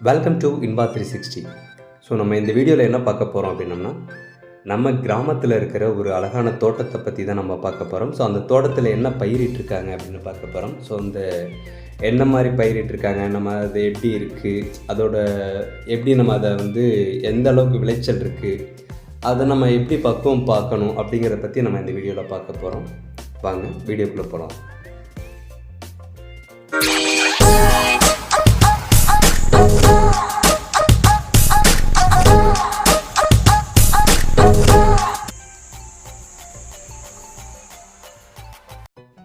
Welcome to Inba three sixty so நம்ம இந்த வீடியோவில் என்ன பார்க்க போகிறோம் அப்படின்னம்னா நம்ம கிராமத்தில் இருக்கிற ஒரு அழகான தோட்டத்தை பற்றி தான் நம்ம பார்க்க போகிறோம் ஸோ அந்த தோட்டத்தில் என்ன பயிரிட்டிருக்காங்க அப்படின்னு பார்க்க போகிறோம் ஸோ அந்த என்ன மாதிரி பயிரிட்டிருக்காங்க நம்ம அது எப்படி இருக்குது அதோட எப்படி நம்ம அதை வந்து எந்த அளவுக்கு விளைச்சல் இருக்குது அதை நம்ம எப்படி பக்குவம் பார்க்கணும் அப்படிங்கிறத பற்றி நம்ம இந்த வீடியோவில் பார்க்க போகிறோம் வாங்க வீடியோக்குள்ளே போகலாம்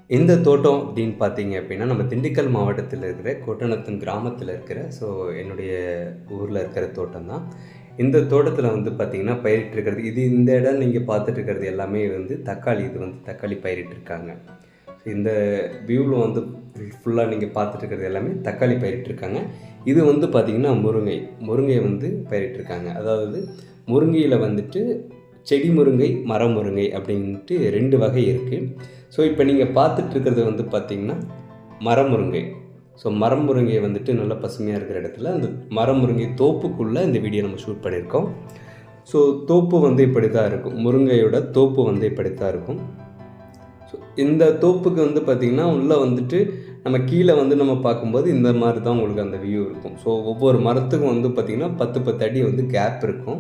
இந்த தோட்டம் அப்படின்னு பார்த்தீங்க அப்படின்னா நம்ம திண்டுக்கல் மாவட்டத்தில் இருக்கிற கொட்டணத்தன் கிராமத்தில் இருக்கிற ஸோ என்னுடைய ஊரில் இருக்கிற தோட்டம் தான். இந்த தோட்டத்தில் வந்து பார்த்திங்கன்னா பயிரிட்டிருக்கிறது இது இந்த இடம் நீங்கள் பார்த்துட்டு இருக்கிறது எல்லாமே வந்து தக்காளி இது வந்து தக்காளி பயிரிட்டிருக்காங்க. ஸோ இந்த வியூவில் வந்து ஃபுல்லாக நீங்கள் பார்த்துட்டு இருக்கிறது எல்லாமே தக்காளி பயிரிட்டிருக்காங்க. இது வந்து பார்த்திங்கன்னா முருங்கை முருங்கை வந்து பயிரிட்டிருக்காங்க. அதாவது முருங்கையில் வந்துட்டு செடி முருங்கை மரம் முருங்கை அப்படின்ட்டு ரெண்டு வகை இருக்குது ஸோ இப்போ நீங்கள் பார்த்துட்டு இருக்கிறது வந்து பார்த்திங்கன்னா மரமுருங்கை. முருங்கை ஸோ மரம் முருங்கை வந்துட்டு நல்லா பசுமையாக இருக்கிற இடத்துல அந்த மரம் முருங்கை தோப்புக்குள்ளே இந்த வீடியோ நம்ம ஷூட் பண்ணியிருக்கோம். ஸோ தோப்பு வந்து இப்படி தான் இருக்கும். முருங்கையோட தோப்பு வந்து இப்படி தான் இருக்கும். ஸோ இந்த தோப்புக்கு வந்து பார்த்திங்கன்னா உள்ளே வந்துட்டு நம்ம கீழே வந்து நம்ம பார்க்கும்போது இந்த மாதிரி தான் உங்களுக்கு அந்த வியூ இருக்கும். ஸோ ஒவ்வொரு மரத்துக்கும் வந்து பார்த்திங்கன்னா பத்து பத்து அடி வந்து கேப் இருக்கும்.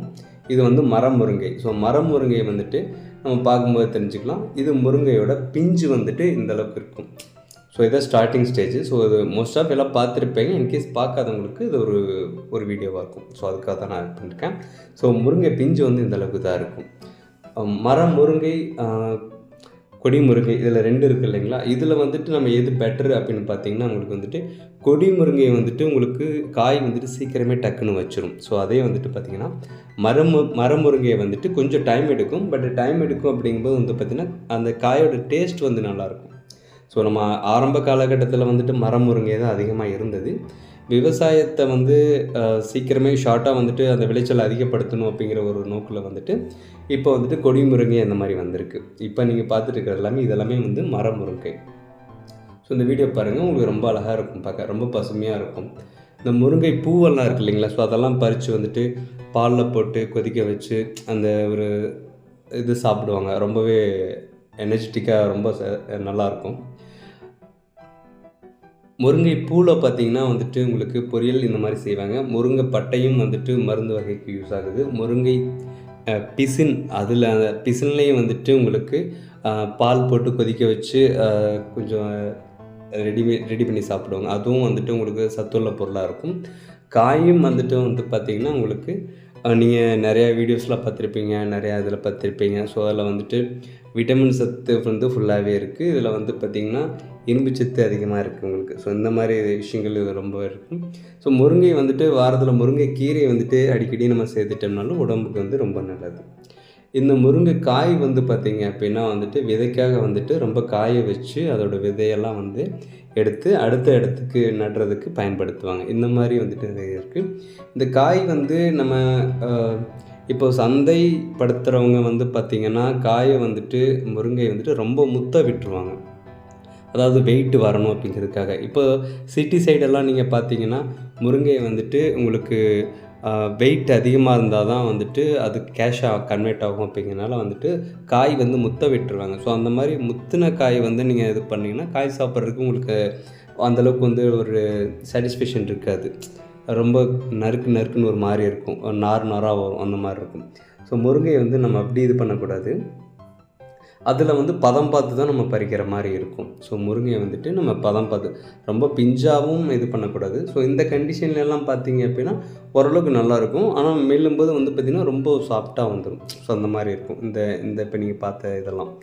இது வந்து மரம் முருங்கை ஸோ மரம் முருங்கை வந்துட்டு நம்ம பார்க்கும்போது தெரிஞ்சுக்கலாம். இது முருங்கையோட பிஞ்சு வந்துட்டு இந்த அளவுக்கு இருக்கும். ஸோ இதான் ஸ்டார்டிங் ஸ்டேஜ் ஸோ இது மோஸ்ட் ஆஃப் எல்லாம் பார்த்துருப்பீங்க. இன்கேஸ் பார்க்காதவங்களுக்கு இது ஒரு ஒரு வீடியோவாக இருக்கும். ஸோ அதுக்காக தான் நான் பண்ணியிருக்கேன். ஸோ முருங்கை பிஞ்சு வந்து இந்த அளவுக்கு தான் இருக்கும். மரம் முருங்கை கொடிமுருங்கை கொடி முருங்கை இதில் ரெண்டு இருக்குது இல்லைங்களா? இதில் வந்துட்டு நம்ம எது பெட்டர் அப்படின்னு பார்த்தீங்கன்னா உங்களுக்கு வந்துட்டு கொடிமுருங்கை வந்துட்டு உங்களுக்கு காய் வந்துட்டு சீக்கிரமே டக்குன்னு வச்சிரும். ஸோ அதே வந்துட்டு பார்த்தீங்கன்னா மரம் மரம் முருங்கையை வந்துட்டு கொஞ்சம் டைம் எடுக்கும். பட் டைம் எடுக்கும் அப்படிங்கும்போது வந்து பார்த்திங்கன்னா அந்த காயோட டேஸ்ட் வந்து நல்லாயிருக்கும். ஸோ நம்ம ஆரம்ப காலகட்டத்தில் வந்துட்டு மரமுருங்கை தான் அதிகமாக இருந்தது. விவசாயத்தை வந்து சீக்கிரமே ஷார்ட்டாக வந்துட்டு அந்த விளைச்சல் அதிகப்படுத்தணும் அப்படிங்கிற ஒரு நோக்கில் வந்துட்டு இப்போ வந்துட்டு கொடி முருங்கை அந்த மாதிரி வந்திருக்கு. இப்போ நீங்கள் பார்த்துட்டு இருக்கிறது எல்லாமே இதெல்லாமே வந்து மர முருங்கை. ஸோ இந்த வீடியோ பாருங்கள் உங்களுக்கு ரொம்ப அழகாக இருக்கும் பார்க்க. ரொம்ப பசுமையாக இருக்கும். இந்த முருங்கை பூவெல்லாம் இருக்கு இல்லைங்களா? ஸோ அதெல்லாம் பறித்து வந்துட்டு பாலில் போட்டு கொதிக்க வச்சு அந்த ஒரு இது சாப்பிடுவாங்க. ரொம்பவே எனர்ஜெட்டிக்காக ரொம்ப ச- நல்லாயிருக்கும் முருங்கை பூவில் பார்த்தீங்கன்னா வந்துட்டு உங்களுக்கு பொரியல் இந்த மாதிரி செய்வாங்க. முருங்கை பட்டையும் வந்துட்டு மருந்து வகைக்கு யூஸ் ஆகுது. முருங்கை பிசின் அதில் அந்த பிசின்லேயும் வந்துட்டு உங்களுக்கு பால் போட்டு கொதிக்க வச்சு கொஞ்சம் ரெடி ரெடி பண்ணி சாப்பிடுவாங்க. அதுவும் வந்துட்டு உங்களுக்கு சத்துள்ள பொருளாக இருக்கும். காயும் வந்துட்டு வந்து பார்த்திங்கன்னா உங்களுக்கு நீங்கள் நிறையா வீடியோஸ்லாம் பார்த்துருப்பீங்க. நிறையா இதில் பார்த்துருப்பீங்க. ஸோ அதில் வந்துட்டு விட்டமின் சத்து வந்து ஃபுல்லாகவே இருக்குது இதில் வந்து பார்த்திங்கன்னா இரும்பு சத்து அதிகமாக இருக்குது உங்களுக்கு. ஸோ இந்த மாதிரி விஷயங்கள் இது ரொம்ப இருக்கும். ஸோ முருங்கை வந்துட்டு வாரத்தில் முருங்கை கீரையை வந்துட்டு அடிக்கடி நம்ம சேர்த்துட்டோம்னாலும் உடம்புக்கு வந்து ரொம்ப நல்லது. இந்த முருங்கை காய் வந்து பார்த்திங்க அப்படின்னா வந்துட்டு விதைக்காக வந்துட்டு ரொம்ப காய வச்சு அதோட விதையெல்லாம் வந்து எடுத்து அடுத்த இடத்துக்கு நடுறதுக்கு பயன்படுத்துவாங்க. இந்த மாதிரி வந்துட்டு நிறைய இருக்குது இந்த காய் வந்து நம்ம இப்போ சந்தைப்படுத்துகிறவங்க வந்து பார்த்திங்கன்னா காயை வந்துட்டு முருங்கை வந்துட்டு ரொம்ப முத்த விட்டுருவாங்க அதாவது வெயிட் வரணும் அப்படிங்கிறதுக்காக. இப்போ சிட்டி சைடெல்லாம் நீங்கள் பார்த்தீங்கன்னா முருங்கை வந்துட்டு உங்களுக்கு வெயிட் அதிகமாக இருந்தால் தான் வந்துட்டு அது கேஷாக கன்வெர்ட் ஆகும் அப்படிங்கிறனால வந்துட்டு காய் வந்து முத்த விட்டுருவாங்க. ஸோ அந்த மாதிரி முத்தின காய் வந்து நீங்கள் இது பண்ணிங்கன்னா காய் சாப்பிட்றதுக்கு உங்களுக்கு அந்தளவுக்கு வந்து ஒரு சாட்டிஸ்ஃபேக்ஷன் இருக்காது. ரொம்ப நறுக்கு நறுக்குன்னு ஒரு மாதிரி இருக்கும். நார் நாராக வரும் அந்த மாதிரி இருக்கும். ஸோ முருங்கையை வந்து நம்ம அப்படி இது பண்ணக்கூடாது. அதில் வந்து பதம் பார்த்து தான் நம்ம பறிக்கிற மாதிரி இருக்கும். ஸோ முருங்கையை வந்துட்டு நம்ம பதம் பார்த்து ரொம்ப பிஞ்சாகவும் இது பண்ணக்கூடாது. ஸோ இந்த கண்டிஷன்லலாம் பார்த்தீங்க அப்படின்னா ஓரளவுக்கு நல்லாயிருக்கும் ஆனால் மெல்லும்போது வந்து பார்த்திங்கன்னா ரொம்ப சாஃப்டாக வந்துடும் ஸோ அந்த மாதிரி இருக்கும். இந்த இந்த இப்போ நீங்கள் பார்த்த இதெல்லாம்.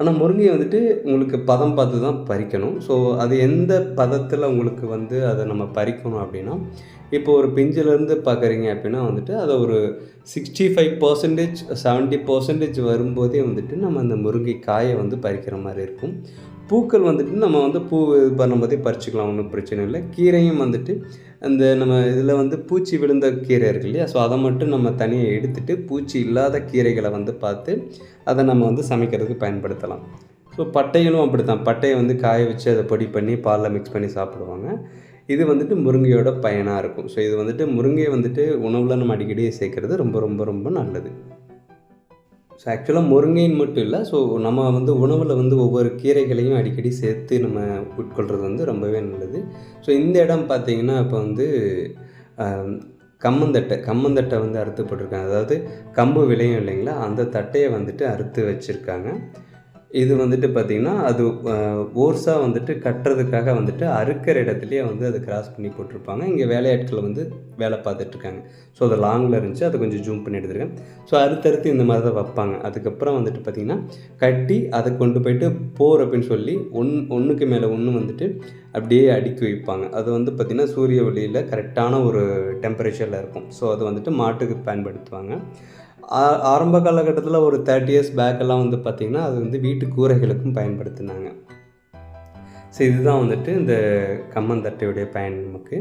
ஆனால் முருங்கையை வந்துட்டு உங்களுக்கு பதம் பார்த்து தான் பறிக்கணும். ஸோ அது எந்த பதத்தில் உங்களுக்கு வந்து அதை நம்ம பறிக்கணும் அப்படின்னா இப்போ ஒரு பிஞ்சிலேருந்து பார்க்குறீங்க அப்படின்னா வந்துட்டு அதை ஒரு sixty five percentage seventy percentage வரும்போதே வந்துட்டு நம்ம அந்த முருங்கை காயை வந்து பறிக்கிற மாதிரி இருக்கும். பூக்கள் வந்துட்டு நம்ம வந்து பூ இது பண்ணும்போதே பறிச்சுக்கலாம் ஒன்றும் பிரச்சனை இல்லை. கீரையும் வந்துட்டு அந்த நம்ம இதில் வந்து பூச்சி விழுந்த கீரை இருக்கு இல்லையா? ஸோ அதை மட்டும் நம்ம தனியாக எடுத்துட்டு பூச்சி இல்லாத கீரைகளை வந்து பார்த்து அதை நம்ம வந்து சமைக்கிறதுக்கு பயன்படுத்தலாம். ஸோ பட்டைகளும் அப்படி தான் பட்டையை வந்து காய வச்சு அதை பொடி பண்ணி பாலில் மிக்ஸ் பண்ணி சாப்பிடுவாங்க. இது வந்துட்டு முருங்கையோட பயனாக இருக்கும். ஸோ இது வந்துட்டு முருங்கையை வந்துட்டு உணவில் நம்ம அடிக்கடி சேர்க்குறது ரொம்ப ரொம்ப ரொம்ப நல்லது. ஸோ ஆக்சுவலாக முருங்கைன்னு மட்டும் இல்லை. ஸோ நம்ம வந்து உணவில் வந்து ஒவ்வொரு கீரைகளையும் அடிக்கடி சேர்த்து நம்ம உட்கொள்கிறது வந்து ரொம்பவே நல்லது. ஸோ இந்த இடம் பார்த்திங்கன்னா இப்போ வந்து கம்மந்தட்டை கம்மந்தட்டை வந்து அறுத்து போட்டிருக்காங்க. அதாவது கம்பு விளையும் இல்லைங்களா? அந்த தட்டையை வந்துட்டு அறுத்து வச்சுருக்காங்க. இது வந்துட்டு பார்த்திங்கன்னா அது ஓர்ஸாக வந்துட்டு கட்டுறதுக்காக வந்துட்டு அறுக்கிற இடத்துலையே வந்து அது கிராஸ் பண்ணி போட்டிருப்பாங்க. இங்கே வேலையாட்கள் வந்து வேலை பார்த்துட்ருக்காங்க ஸோ அது லாங்கில் இருந்துச்சு. அதை கொஞ்சம் ஜூம் பண்ணி எடுத்துருக்கேன். ஸோ அடுத்தடுத்து இந்த மாதிரி தான் வைப்பாங்க. அதுக்கப்புறம் வந்துட்டு பார்த்திங்கன்னா கட்டி அதை கொண்டு போயிட்டு போர் அப்படின்னு சொல்லி ஒன் ஒன்றுக்கு மேலே ஒன்று வந்துட்டு அப்படியே அடுக்கி வைப்பாங்க. அது வந்து பார்த்திங்கன்னா சூரிய ஒளியில் கரெக்டான ஒரு டெம்பரேச்சரில் இருக்கும். ஸோ அது வந்துட்டு மாட்டுக்கு பயன்படுத்துவாங்க. ஆரம்ப காலகட்டத்தில் ஒரு தேர்ட்டி இயர்ஸ் பேக்கெல்லாம் வந்து பார்த்திங்கன்னா அது வந்து வீட்டு கூரைகளுக்கும் பயன்படுத்தினாங்க. ஸோ இதுதான் வந்துட்டு இந்த கம்மந்தட்டையுடைய பயன் நமக்கு.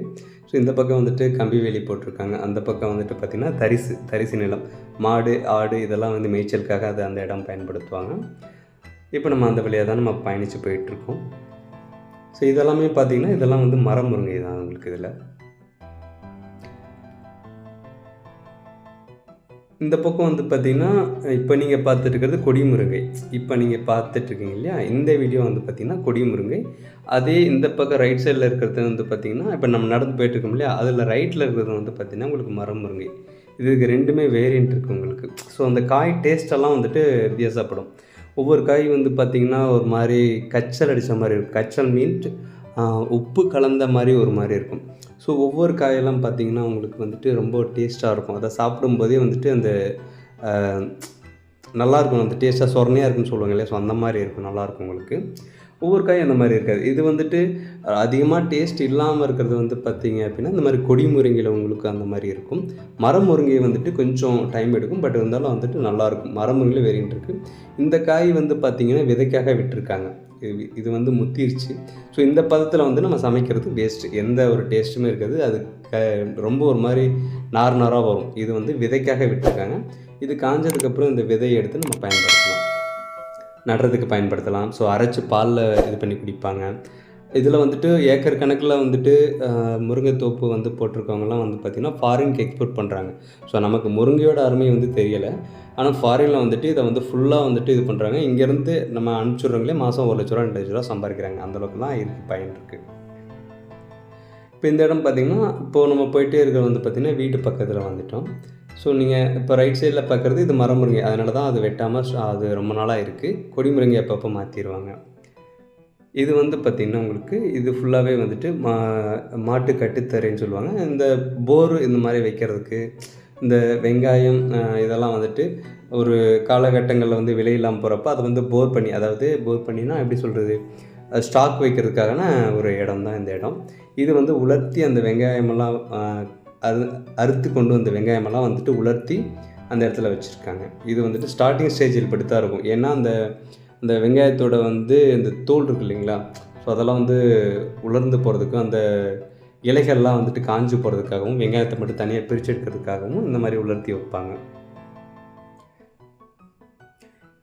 ஸோ இந்த பக்கம் வந்துட்டு கம்பி வேலி போட்டிருக்காங்க. அந்த பக்கம் வந்துட்டு பார்த்திங்கன்னா தரிசு தரிசு நிலம். மாடு ஆடு இதெல்லாம் வந்து மேய்ச்சலுக்காக அது அந்த இடம் பயன்படுத்துவாங்க. இப்போ நம்ம அந்த வழியாக தான் நம்ம பயணித்து போயிட்டுருக்கோம் ஸோ இதெல்லாமே பார்த்திங்கன்னா இதெல்லாம் வந்து மரம் முருங்கை தான் உங்களுக்கு இதில். இந்த பக்கம் வந்து பார்த்திங்கன்னா இப்போ நீங்கள் பார்த்துட்டு கொடிமுருங்கை. இப்போ நீங்கள் பார்த்துட்ருக்கீங்க இல்லையா? இந்த வீடியோ வந்து பார்த்திங்கன்னா கொடிமுருங்கை. அதே இந்த பக்கம் ரைட் சைடில் இருக்கிறது வந்து பார்த்திங்கன்னா இப்போ நம்ம நடந்து போயிட்டு இருக்கோம் இல்லையா? அதில் ரைட்டில் இருக்கிறது வந்து பார்த்திங்கன்னா உங்களுக்கு மரம் முருங்கை இதுக்கு ரெண்டுமே வேரியன்ட் இருக்குது உங்களுக்கு. ஸோ அந்த காய் டேஸ்டெல்லாம் வந்துட்டு வித்தியாசப்படும். ஒவ்வொரு காய் வந்து பார்த்திங்கன்னா ஒரு மாதிரி கச்சல் அடித்த மாதிரி இருக்கும். கச்சல் மீன் உப்பு கலந்த மாதிரி ஒரு மாதிரி இருக்கும். ஸோ ஒவ்வொரு காயெல்லாம் பார்த்தீங்கன்னா உங்களுக்கு வந்துட்டு ரொம்ப டேஸ்ட்டாக இருக்கும். அதை சாப்பிடும்போதே வந்துட்டு அந்த நல்லாயிருக்கும் அந்த டேஸ்ட்டாக சொரணையாக இருக்குன்னு சொல்லுவாங்க இல்லையா? ஸோ அந்த மாதிரி இருக்கும். நல்லாயிருக்கும் உங்களுக்கு. ஒவ்வொரு காயும் அந்த மாதிரி இருக்காது. இது வந்துட்டு அதிகமாக டேஸ்ட் இல்லாமல் இருக்கிறது வந்து பார்த்திங்க அப்படின்னா இந்த மாதிரி கொடி முருங்கையில் உங்களுக்கு அந்த மாதிரி இருக்கும். மரம் முருங்கை வந்துட்டு கொஞ்சம் டைம் எடுக்கும். பட் இருந்தாலும் வந்துட்டு நல்லாயிருக்கும் மரம் முருங்கையில் வேரியன்ட் இருக்குது இந்த காய் வந்து பார்த்திங்கன்னா விதைக்காக விட்டுருக்காங்க. இது இது வந்து முத்திருச்சு. ஸோ இந்த பதத்தில் வந்து நம்ம சமைக்கிறது வேஸ்ட்டு எந்த ஒரு டேஸ்ட்டுமே இருக்காது. அது க ரொம்ப ஒரு மாதிரி நார் நாராக வரும். இது வந்து விதைக்காக விட்டுருக்காங்க. இது காஞ்சதுக்கப்புறம் இந்த விதையை எடுத்து நம்ம பயன்படுத்தலாம். நடுறதுக்கு பயன்படுத்தலாம். ஸோ அரைச்சி பாலில் இது பண்ணி குடிப்பாங்க. இதில் வந்துட்டு ஏக்கர் கணக்கில் வந்துட்டு முருங்கைத்தோப்பு வந்து போட்டிருக்கவங்கலாம் வந்து பார்த்திங்கன்னா ஃபாரின்க்கு எக்ஸ்போர்ட் பண்ணுறாங்க ஸோ நமக்கு முருங்கையோட அருமை வந்து தெரியலை. ஆனால் ஃபாரினில் வந்துட்டு இதை வந்து ஃபுல்லாக வந்துட்டு இது பண்ணுறாங்க இங்கேருந்து நம்ம அனுப்பிச்சுட்றவங்களே மாதம் ஒரு லட்ச ரூபா ரெண்டு லட்ச ரூபா சம்பாதிக்கிறாங்க. அந்தளவுக்கு தான் இருக்குது பயன் இருக்குது இப்போ இந்த இடம் பார்த்திங்கன்னா இப்போது நம்ம போயிட்டே இருக்கிறது வந்து பார்த்திங்கன்னா வீட்டு பக்கத்தில் வந்துட்டோம். ஸோ நீங்கள் இப்போ ரைட் சைடில் பார்க்குறது இது மரம் முருங்கை. அதனால தான் அது வெட்டாமல் அது ரொம்ப நாளாக இருக்குது கொடி முருங்கை அப்பப்போ மாற்றிடுவாங்க இது வந்து பார்த்திங்கன்னா உங்களுக்கு இது ஃபுல்லாகவே வந்துட்டு மா மாட்டு கட்டுத்தரைன்னு சொல்லுவாங்க. இந்த போர் இந்த மாதிரி வைக்கிறதுக்கு இந்த வெங்காயம் இதெல்லாம் வந்துட்டு ஒரு காலகட்டங்களில் வந்து விலையில்லாமல் போகிறப்ப அதை வந்து போர் பண்ணி அதாவது போர் பண்ணினா எப்படி சொல்கிறது ஸ்டாக் வைக்கிறதுக்கான ஒரு இடம் தான் இந்த இடம். இது வந்து உலர்த்தி அந்த வெங்காயமெல்லாம் அறு அறுத்து கொண்டு வந்த வெங்காயமெல்லாம் வந்துட்டு உலர்த்தி அந்த இடத்துல வச்சுருக்காங்க. இது வந்துட்டு ஸ்டார்டிங் ஸ்டேஜில் இப்படி தான் இருக்கும். ஏன்னா அந்த அந்த வெங்காயத்தோட வந்து இந்த தோல் இருக்கு இல்லைங்களா? ஸோ அதெல்லாம் வந்து உலர்ந்து போகிறதுக்கும் அந்த இலைகள்லாம் வந்துட்டு காஞ்சு போகிறதுக்காகவும் வெங்காயத்தை மட்டும் தனியாக பிரித்து எடுக்கிறதுக்காகவும் இந்த மாதிரி உலர்த்தி வைப்பாங்க.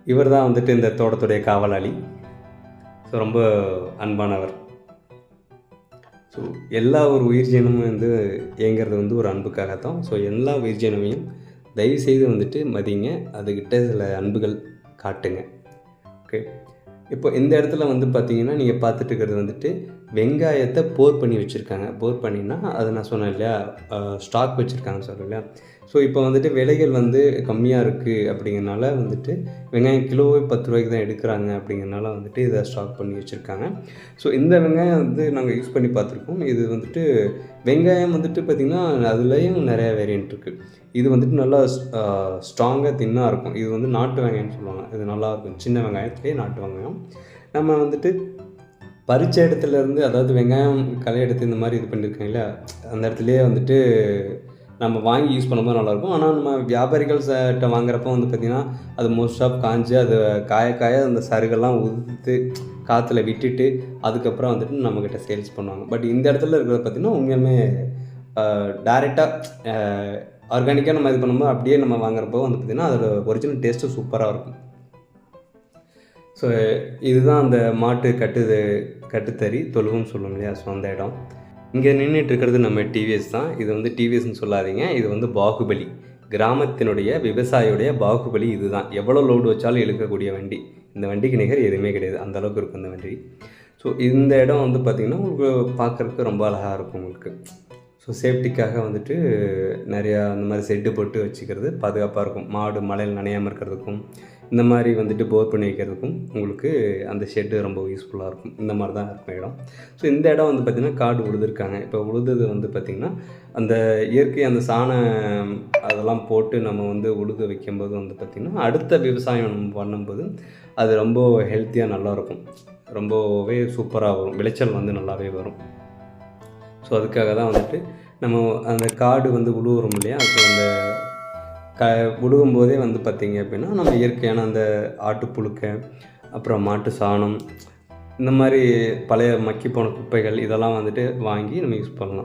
இவர் தான் வந்துட்டு இந்த தோட்டத்துடைய காவலாளி. ஸோ ரொம்ப அன்பானவர். ஸோ எல்லா ஒரு உயிர்ஜீனமும் வந்து இயங்கிறது வந்து ஒரு அன்புக்காக தான் ஸோ எல்லா உயிர்ஜீனமையும் தயவு செய்து வந்துட்டு மதிங்க. அதுக்கிட்ட சில அன்புகள் காட்டுங்க. இப்போ இந்த இடத்துல வந்து பார்த்தீங்கன்னா நீங்கள் பார்த்துட்டு இருக்கிறது வந்துட்டு வெங்காயத்தை போர் பண்ணி வச்சுருக்காங்க. போர் பண்ணினா அது நான் சொன்னேன் இல்லையா? ஸ்டாக் வச்சுருக்காங்கன்னு சொல்கிறேன் இல்லையா? ஸோ இப்போ வந்துட்டு விலைகள் வந்து கம்மியாக இருக்குது அப்படிங்கிறனால வந்துட்டு வெங்காயம் கிலோவே பத்து ரூபாய்க்கு தான் எடுக்கிறாங்க அப்படிங்கிறனால வந்துட்டு இதை ஸ்டாக் பண்ணி வச்சுருக்காங்க. ஸோ இந்த வெங்காயம் வந்து நாங்கள் யூஸ் பண்ணி பார்த்துருக்கோம். இது வந்துட்டு வெங்காயம் வந்துட்டு பார்த்திங்கன்னா அதுலேயும் நிறைய வேரியன்ட் இருக்குது இது வந்துட்டு நல்லா ஸ்ட்ராங்காக தின்னாக இருக்கும். இது வந்து நாட்டு வெங்காயம்னு சொல்லுவாங்க. இது நல்லாயிருக்கும் சின்ன வெங்காயத்துலேயே நாட்டு வெங்காயம். நம்ம வந்துட்டு பறிச்ச இடத்துலேருந்து அதாவது வெங்காயம் களை எடுத்து இந்த மாதிரி இது பண்ணியிருக்காங்க இல்லையா? அந்த இடத்துலையே வந்துட்டு நம்ம வாங்கி யூஸ் பண்ணும்போது நல்லாயிருக்கும். ஆனால் நம்ம வியாபாரிகள் சட்டை வாங்குறப்போ வந்து பார்த்திங்கன்னா அது மோஸ்ட் ஆஃப் காஞ்சு அது காய காய அந்த சருகெல்லாம் உதுத்து காற்றுல விட்டுட்டு அதுக்கப்புறம் வந்துட்டு நம்மக்கிட்ட சேல்ஸ் பண்ணுவாங்க. பட் இந்த இடத்துல இருக்கிறத பார்த்திங்கன்னா உண்மையாலுமே டேரெக்டாக ஆர்கானிக்காக நம்ம இது பண்ணும்போது அப்படியே நம்ம வாங்குறப்போ வந்து பார்த்திங்கன்னா அதோட ஒரிஜினல் டேஸ்ட்டு சூப்பராக இருக்கும். ஸோ இதுதான் அந்த மாட்டு கட்டு கட்டுத்தறி தொழுவும் சொல்லுவோம் இல்லையா? ஸோ அந்த இடம். இங்கே நின்றுட்டு இருக்கிறது நம்ம டிவிஎஸ் தான். இது வந்து டிவிஎஸ்னு சொல்லாதீங்க. இது வந்து பாகுபலி. கிராமத்தினுடைய விவசாயியுடைய பாகுபலி இதுதான். எவ்வளோ லோடு வச்சாலும் இழுக்கக்கூடிய வண்டி. இந்த வண்டிக்கு நிகர் எதுவுமே கிடையாது. அந்த அளவுக்கு இருக்கும் இந்த வண்டி. ஸோ இந்த இடம் வந்து பார்த்திங்கன்னா உங்களுக்கு பார்க்குறதுக்கு ரொம்ப அழகாக இருக்கும் உங்களுக்கு. ஸோ சேஃப்டிக்காக வந்துட்டு நிறையா அந்த மாதிரி செட்டு போட்டு வச்சுக்கிறது பாதுகாப்பாக இருக்கும். மாடு மலையில் நனையாமல் இருக்கிறதுக்கும் இந்த மாதிரி வந்துட்டு போர் பண்ணி வைக்கிறதுக்கும் உங்களுக்கு அந்த ஷெட்டு ரொம்ப யூஸ்ஃபுல்லாக இருக்கும். இந்த மாதிரி தான் இருக்கும் இடம். ஸோ இந்த இடம் வந்து பார்த்திங்கன்னா காடு உழுதுருக்காங்க. இப்போ உழுது வந்து பார்த்திங்கன்னா அந்த இயற்கை அந்த சாணம் அதெல்லாம் போட்டு நம்ம வந்து உழுது வைக்கும்போது வந்து பார்த்திங்கன்னா அடுத்த விவசாயம் நம்ம பண்ணும்போது அது ரொம்ப ஹெல்த்தியாக நல்லாயிருக்கும் ரொம்பவே சூப்பராக வரும். விளைச்சல் வந்து நல்லாவே வரும். ஸோ அதுக்காக தான் வந்துட்டு நம்ம அந்த காடு வந்து உழுவுறோம் இல்லையா? ஸோ அந்த க உழுகும் போதே வந்து பார்த்திங்க அப்படின்னா நம்ம இயற்கையான அந்த ஆட்டுப்புழுக்கை அப்புறம் மாட்டு சாணம் இந்த மாதிரி பழைய மக்கி போன குப்பைகள் இதெல்லாம் வந்துட்டு வாங்கி நம்ம யூஸ் பண்ணலாம்.